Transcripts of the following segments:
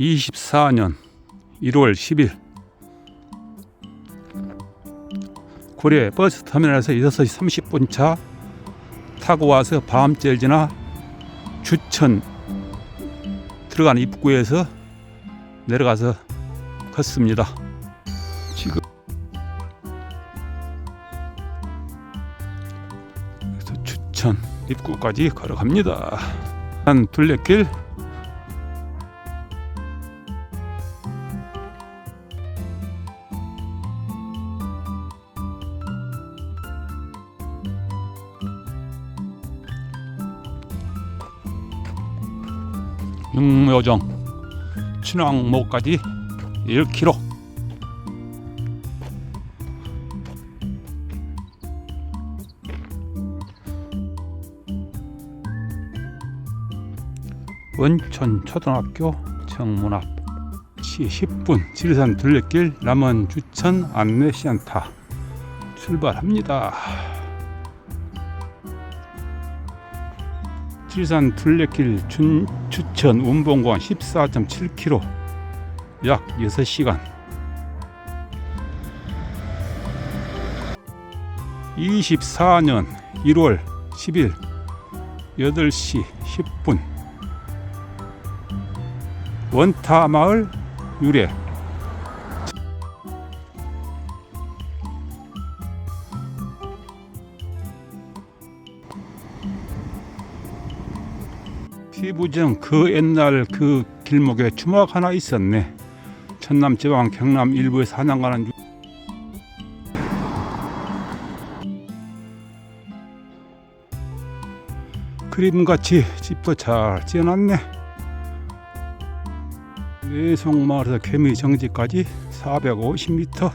24년 1월 10일 고려 버스 터미널에서 6시 30분 차 타고 와서 밤제일 지나 주천 들어가는 입구에서 내려가서 걷습니다. 지금 그래서 주천 입구까지 걸어갑니다. 한 둘레길 육묘정 춘왕모까지 1km 원천 초등학교 정문 앞 10분 지리산 둘레길 남원 주천 안내센터 출발합니다. 지리산 둘레길 준, 주천 운봉공원 14.7km 약 6시간. 24년 1월 10일 8시 10분. 원타마을 유래 피부정 그 옛날 그 길목에 주막 하나 있었네. 천남 지방 경남 일부에 사냥 가는 중. 그림같이 집도 잘 지어놨네. 외송마을에서 개미 정지까지 450m.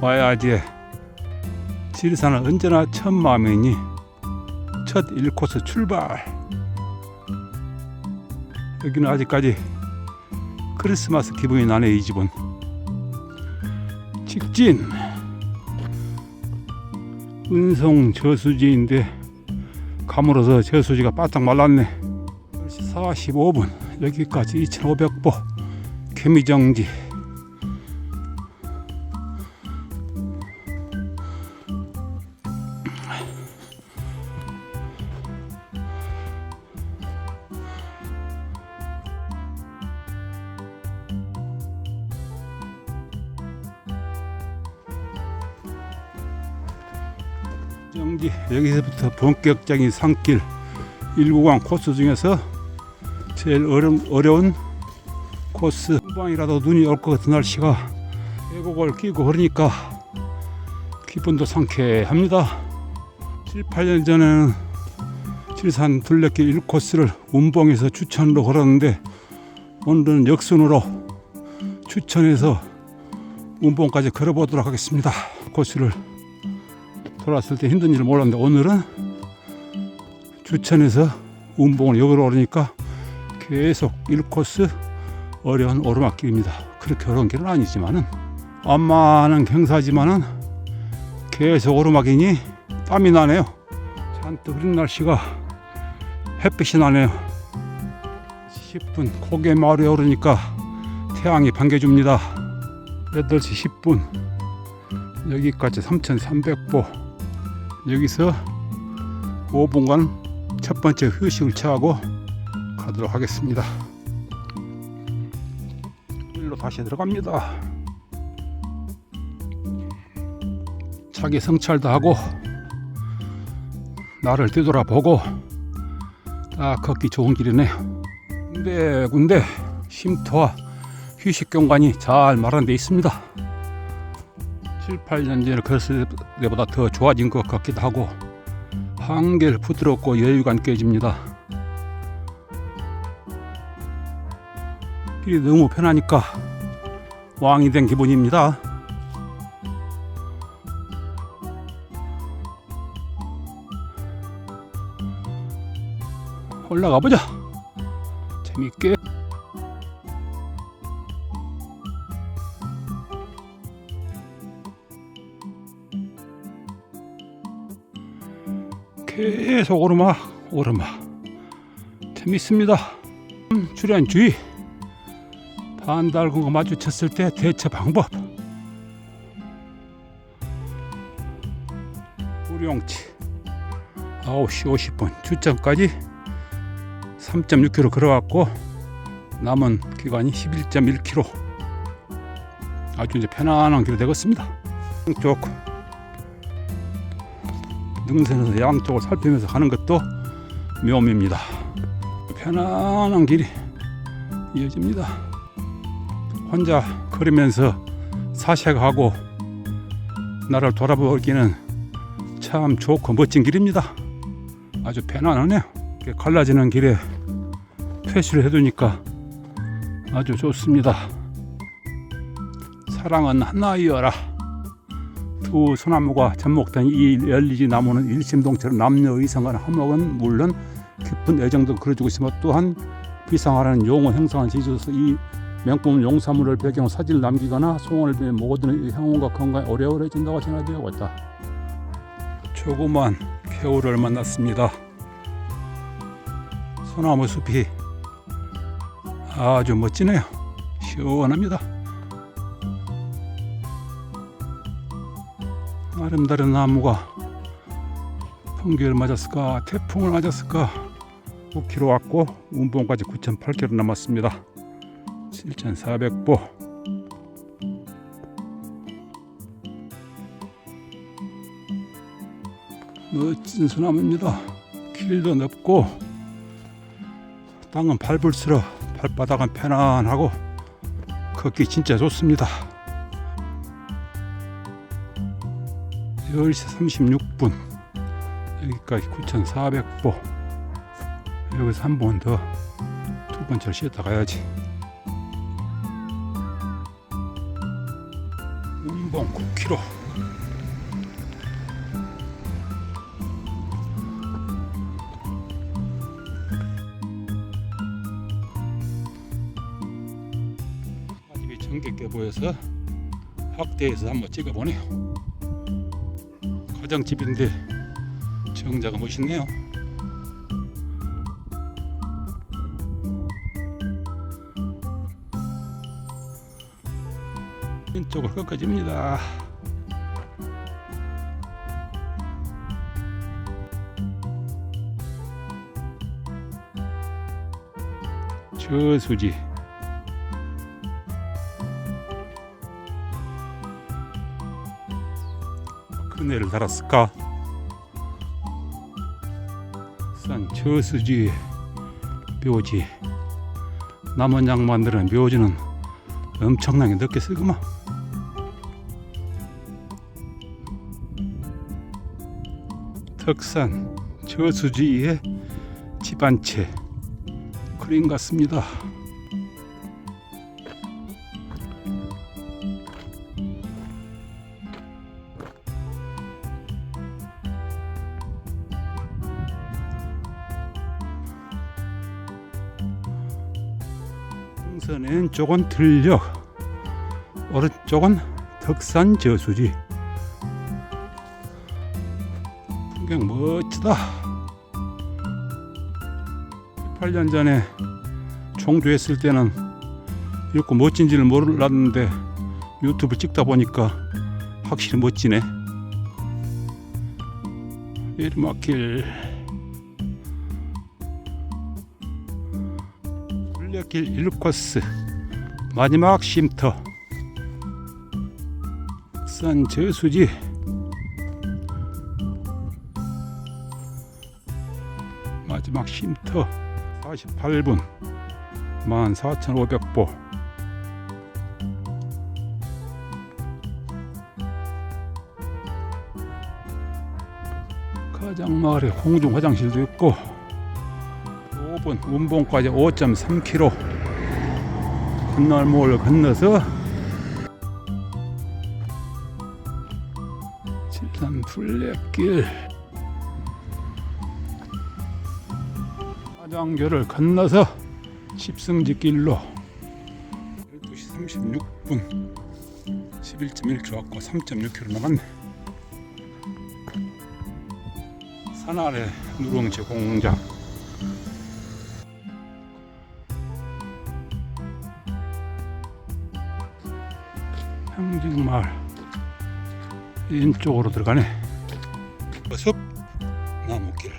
와야지. 지리산은 언제나 첫 마음이니 첫 1코스 출발. 여기는 아직까지 크리스마스 기분이 나네 이 집은. 직진. 은송 저수지인데 가물어서 저수지가 바짝 말랐네. 10시 45분. 여기까지 2500보. 개미정지 정지 여기서부터 본격적인 산길 1구간 코스 중에서 제일 어려운, 어려운 코스. 후방이라도 눈이 올 것 같은 날씨가 계곡을 끼고 그러니까 기분도 상쾌합니다. 7, 8년 전에는 칠산 둘레길 1코스를 운봉에서 추천으로 걸었는데 오늘은 역순으로 추천해서 운봉까지 걸어보도록 하겠습니다. 코스를 돌았을 때 힘든 줄 몰랐는데 오늘은 주천에서 운봉을 여기로 오르니까 계속 1코스 어려운 오르막길입니다. 그렇게 어려운 길은 아니지만은 완만한 경사지만은 계속 오르막이니 땀이 나네요. 잔뜩 흐린 날씨가 햇빛이 나네요. 10분 고개 마을에 오르니까 태양이 반겨줍니다. 8시 10분 여기까지 3,300보 여기서 5분간 첫 번째 휴식을 취하고 가도록 하겠습니다. 일로 다시 들어갑니다. 자기 성찰도 하고 나를 뒤돌아보고 딱 걷기 좋은 길이네요. 군데 군데 쉼터와 휴식 공간이 잘 마련되어 있습니다. 7, 8년 전에 그랬을 때보다 더 좋아진 것 같기도 하고 한결 부드럽고 여유가 느껴집니다. 길이 너무 편하니까 왕이 된 기분입니다. 올라가 보자. 재밌게. 계속 오르막 오르막 재밌습니다. 음, 출연 주의. 반달군 거 마주쳤을 때 대처 방법. 우룡치 9시 50분 출장까지 3.6km 걸어갔고 남은 기간이 11.1km 아주 이제 편안한 길이 되겠습니다. 양쪽 능선에서 양쪽을 살피면서 가는 것도 묘미입니다. 편안한 길이 이어집니다. 혼자 걸으면서 사색하고 나를 돌아보기는 참 좋고 멋진 길입니다. 아주 편안하네요. 갈라지는 길에 표시를 해두니까 아주 좋습니다. 사랑은 하나이여라. 두 소나무가 접목된 이 열리지 나무는 일심동체로 남녀 의상간 화목은 물론 깊은 애정도 그려주고 있으며 또한 비상하라는 용어 형성한 지주로서 이 명품 용사물을 배경 사진을 남기거나 소원을 빌면 모든 향원과 건강이 오래오래진다고 전해되고 있다. 조그만 개울을 만났습니다. 소나무 숲이 아주 멋지네요. 시원합니다. 아름다운 나무가 풍기를 맞았을까 태풍을 맞았을까 5km 왔고 운봉까지 9,800km 남았습니다. 7,400보 멋진 소나무입니다. 길도 넓고 땅은 밟을수록 발바닥은 편안하고 걷기 진짜 좋습니다. 10시 36분. 여기까지 9,400보. 여기서 한 번 더 두 번째를 쉬었다 가야지. 운봉 9km 아집이 정겹게 보여서 확대해서 한번 찍어보네요 가정집인데 정자가 멋있네요. 왼쪽으로 꺾어집니다. 저수지 그네를 달았을까? 산 저수지 묘지 남은 양반들은 묘지는 엄청나게 넓게 쓰구만 덕산 저수지의 집안채 그림 같습니다. 왼쪽은 들녘 오른쪽은 덕산 저수지. 풍경 멋지다. 8년 전에 총조했을 때는 이렇게 멋진지를 몰랐는데 유튜브 찍다 보니까 확실히 멋지네. 내리막길 굴레길 1코스 마지막 쉼터. 산 저수지. 마지막 쉼터. 48분. 14,500보. 가장마을에 홍중 화장실도 있고 5분 운봉까지 5.3km 건널목을 건너서 칠산 둘레길 화장교를 건너서 십승지 길로 12시 36분 11.1km 왔고 3.6km 남았네. 산 아래 누룽지 공장 청정마을. 왼쪽으로 들어가네. 숲 나무길.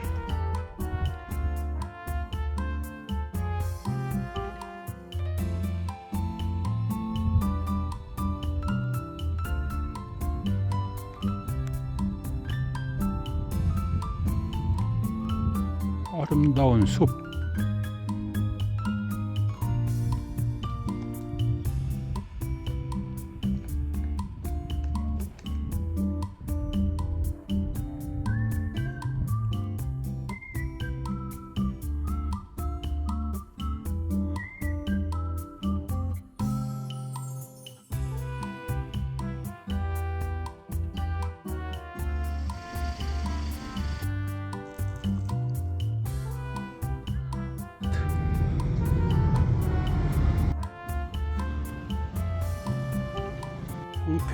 아름다운 숲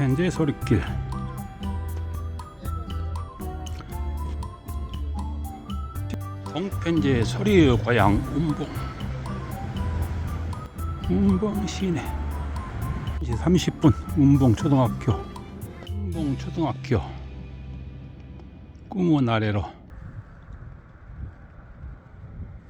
홍편제 소리길. 동편제 소리의 고향 운봉. 운봉 시내. 이제 30분. 운봉 초등학교. 운봉 초등학교. 꿈은 아래로